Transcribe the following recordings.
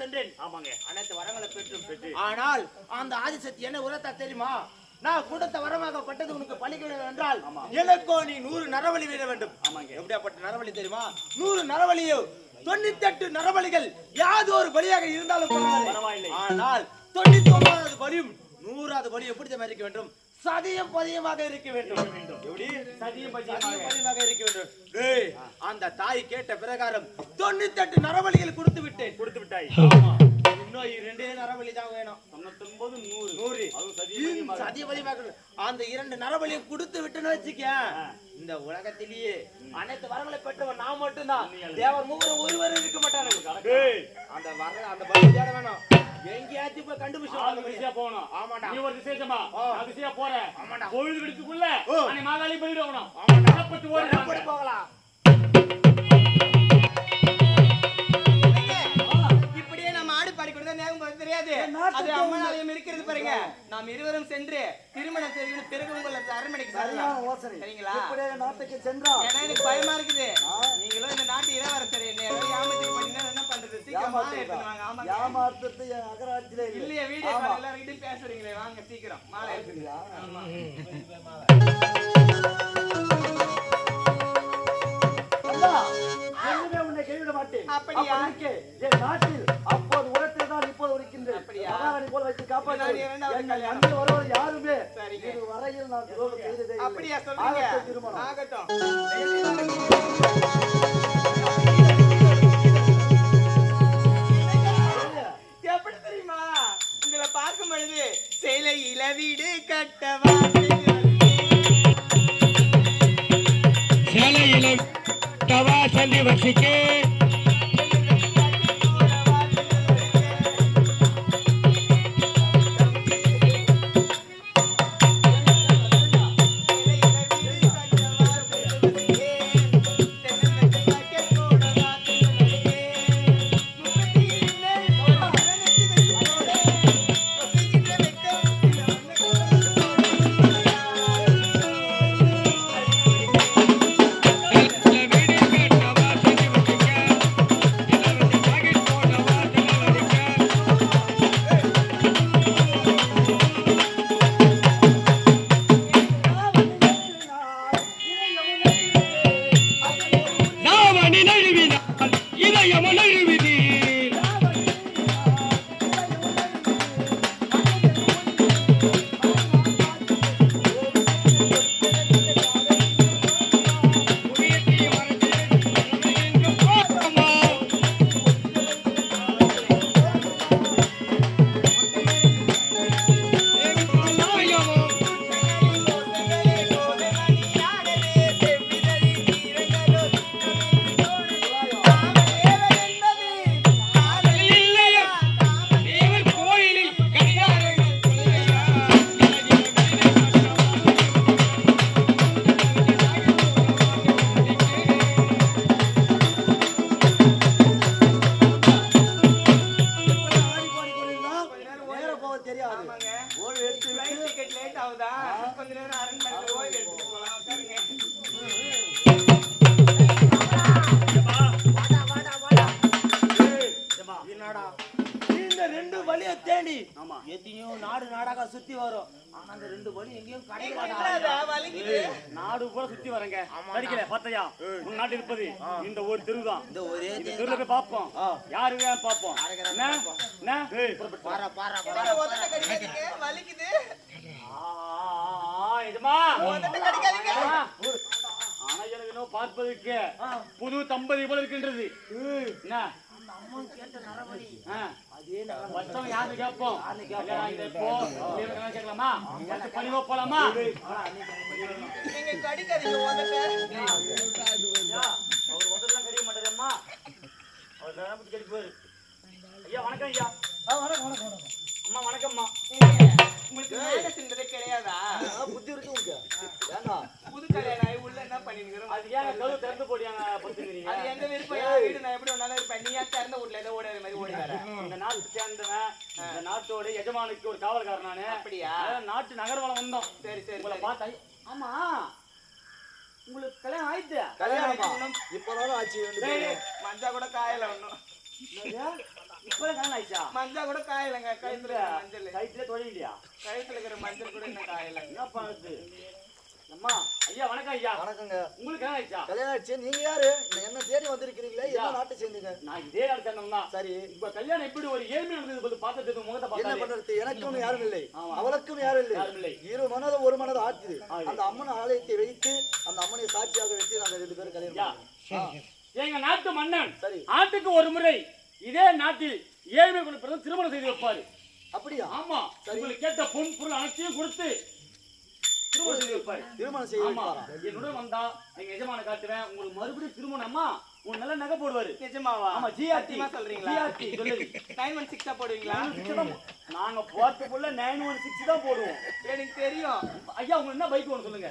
சென்றேன் ஆமாங்க அனைத்து வரங்களை பெற்று. ஆனால் அந்த ஆதிசக்தி என்ன உரத்தா தெரியுமா நான் கொடுத்த வரமாக பட்டது உனக்கு வேண்டும் என்றால். எனக்கோ நீ நூறு நரவழி வீர வேண்டும் ஆமாங்க. எப்படியாப்பட்ட நரவழி தெரியுமா நூறு நரவழியோ தொண்ணூத்தெட்டு நரவழிகள் யாது ஒரு பலியாக இருந்தாலும். ஆனால் தொண்ணூத்தி ஒன்பதாவது பலியும் நூறாவது பலி எப்படி தெரியுமா இருக்க வேண்டும் சதியம் பதியமாக இருக்க வேண்டும். எப்படி? சதியும் பதியமாக. இருக்க வேண்டும். அந்த தாய் கேட்ட பிரகாரம் தொண்ணூத்தெட்டு நரவழிகள் கொடுத்து விட்டேன். கொடுத்து விட்டாய். ஆமா. இன்னும் இரண்டே நரபலி தான் வேணும். தொண்ணூத்தொன்பது நூறு. நூறு. சதிபலியாக அந்த இரண்டு நரபலியும் கொடுத்து விட்டுன்னு வச்சுக்க. இந்த உலகத்திலேயே அனைத்து வரங்களை பெற்றவன் நான் மட்டும்தான். தேவர் மூவரும் ஒருவரும் இருக்க ஏய், அந்த வர அந்த பலி தேட வேணும். எங்கேயாச்சும் போய் கண்டுபிடிச்சு ஆளு வாங்க. வரிசையா போகணும். ஆமாடா. நீ ஒரு விசேஷமா. நான் போறேன். ஆமாடா. ஓ. அன்னை மாகாளி போயிடணும் ஆமாடா. ஓடுறாங்க போகலாம். நாம் இருவரும் சென்று திருமணம் செய்து பிறகு உங்களை அரண்மனைக்கு சரிங்களா? நாட்டுக்கு சென்றால் ஏன்னா எனக்கு பயமா இருக்குது. நீங்களும் இந்த நாட்டு இளவரசர் ஏமாத்தி பண்ணீங்கன்னா என்ன பண்றது? சீக்கிரம் என் அகராட்சியிலே இல்லை. இல்லையே வீடியோ கால் எல்லாரும் பேசுறீங்களே வாங்க சீக்கிரம். மாலை கைவிட மாட்டேன். அப்படியா? என் நாட்டில் அப்படியா? மகாராணி போல வைத்து காப்பாற்று நான் இரண்டாவது என்னை கல்யாணம். அன்று வருவது யாருமே சரிங்க. இது வரையில் நான் துரோகம் செய்ததே இல்லை. அப்படியா சொல்லுங்க. ஆகட்டும் திருமணம். ஆகட்டும். எப்படி தெரியுமா? உங்களை பார்க்கும் பொழுது சேலையில வீடு கட்டவா? சேலையில தவாசந்தி வசிக்கு நாடாக சுத்தி வரும். ஆனா அந்த ரெண்டு வழி எங்கேயும் கிடைக்கல. வலிக்குது? நாடு பூரா சுத்தி வரேங்க. படிக்கல பாத்தையா உன் நாட்டு இருப்பது இந்த ஒரு தெருதான் இந்த ஒரே தெருல போய் பாப்போம் யாரு வேணும் பாப்போம். பாரா பாரா வலிக்குது. இதுமா. ஆனா எனக்கு பார்ப்பதற்கு புது தம்பதி போல இருக்கின்றது. என்ன? ஆ. யாரு கேட்போம் கேட்கலாமா போலாமா நீங்க கடிக்காதீங்க அவர் முதல்ல கடிக்க மாட்டாரம்மா அவர் நேரத்துக்கு கடிப்பாரு ஐயா வணக்கம் ஐயா அம்மா வணக்கம்மா உங்களுக்கு சிந்தனை கிடையாதா புத்தி இருக்கு உனக்கு புது கல்யாணம் உள்ள என்ன பண்ணிருக்கிறோம் அது ஏன் கதவு திறந்து அது எந்த விருப்பம்? என் வீடு? நான் எப்படி இருப்பேன். நீ ஏன் திறந்த வீட்டுல ஏதோ ஓடுற மாதிரி ஓடி வர. இந்த நாட்டு சேர்ந்தவன் இந்த நாட்டோட எஜமானுக்கு ஒரு காவல்காரன் நானு. அப்படியா? நாட்டு நகர்வலம் வந்தோம். சரி சரி உங்களை சரி. பார்த்தா ஆமா. உங்களுக்கு கல்யாணம் ஆயிடுச்சு? கல்யாணமா இப்போதான் ஆச்சு. மஞ்சா கூட காயல ஒண்ணும். இப்பதான் கல்யாணம் ஆயிடுச்சா? மஞ்சள் கூட காயலைங்க. கழுத்துல இருக்கிற மஞ்சள். கைத்துல தொழிலையா கழுத்துல இருக்கிற மஞ்சள் கூட இன்னும் காயல. என்ன பண்ணுறது அம்மா ஐயா வணக்கம் ஐயா. வணக்கங்க. உங்களுக்கு கல்யாணம் ஆயிடுச்சா? கல்யாணம் ஆயிடுச்சு. நீங்க யாரு? என்ன தேடி வந்திருக்கிறீங்களே? என்ன நாட்டை சேர்ந்தீங்க நான் இதே நாள் சேர்ந்தவன் தான் சரி. இப்ப கல்யாணம் எப்படி ஒரு ஏழ்மை நடந்தது போது பார்த்ததுக்கு முகத்தை என்ன பண்றது? எனக்கும் யாரும் இல்லை. அவளுக்கும் யாரும் இல்லை. யாரும் இல்லை. இரு மனதை ஒரு மனதை ஆக்குது ஆகுது. அந்த அம்மன் ஆலயத்தை வைத்து அந்த அம்மனை சாட்சியாக வச்சு நாங்க ரெண்டு பேரும் கல்யாணம் ஐயா எங்க நாட்டு மன்னன் சரி. ஆண்டுக்கு ஒரு முறை இதே நாட்டில் ஏழ்மை கொண்டு திருமணம் செய்து வைப்பாரு. அப்படியா? ஆமா. உங்களுக்கு கேட்ட பொன் பொருள் அனைத்தையும் கொடுத்து திருமணம் செய்து வைப்பாரு திருமணம் செய்ய ஆமா வைப்பாரா? என்னுடன் வந்தா எங்க எஜமான காட்டுவேன் உங்களுக்கு மறுபடியும் திருமணமா உன் நல்ல நகை போடுவாரு நிஜமாவா ஆமா ஜிஆர்டி சத்தியமா சொல்றீங்களா ஜிஆர்டி சொல்லுது நைன் ஒன் சிக்ஸா போடுவீங்களா நாங்க போறதுக்குள்ள நைன் ஒன் சிக்ஸ் தான் போடுவோம். எனக்கு தெரியும். ஐயா உங்களுக்கு என்ன பைக் வேணும் சொல்லுங்க.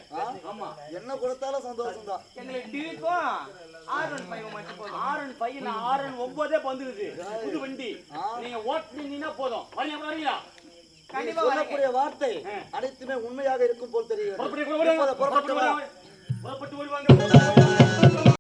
ஆமா. என்ன கொடுத்தாலும் சந்தோஷம் தான் எங்களுக்கு டிவிக்கும் ஆர் ஒன் ஃபைவ் மட்டும் போதும். ஆரன் பையன் ஆரன் ஒன்பதே வந்துருது. புது வண்டி. நீங்க ஓட்டுனீங்கன்னா போதும். வரீங்க வரீங்களா சொல்லக்கூடிய வார்த்தை அனைத்துமே உண்மையாக இருக்கும் போல் தெரிகிறது. புறப்பட்டு புறப்பட்டு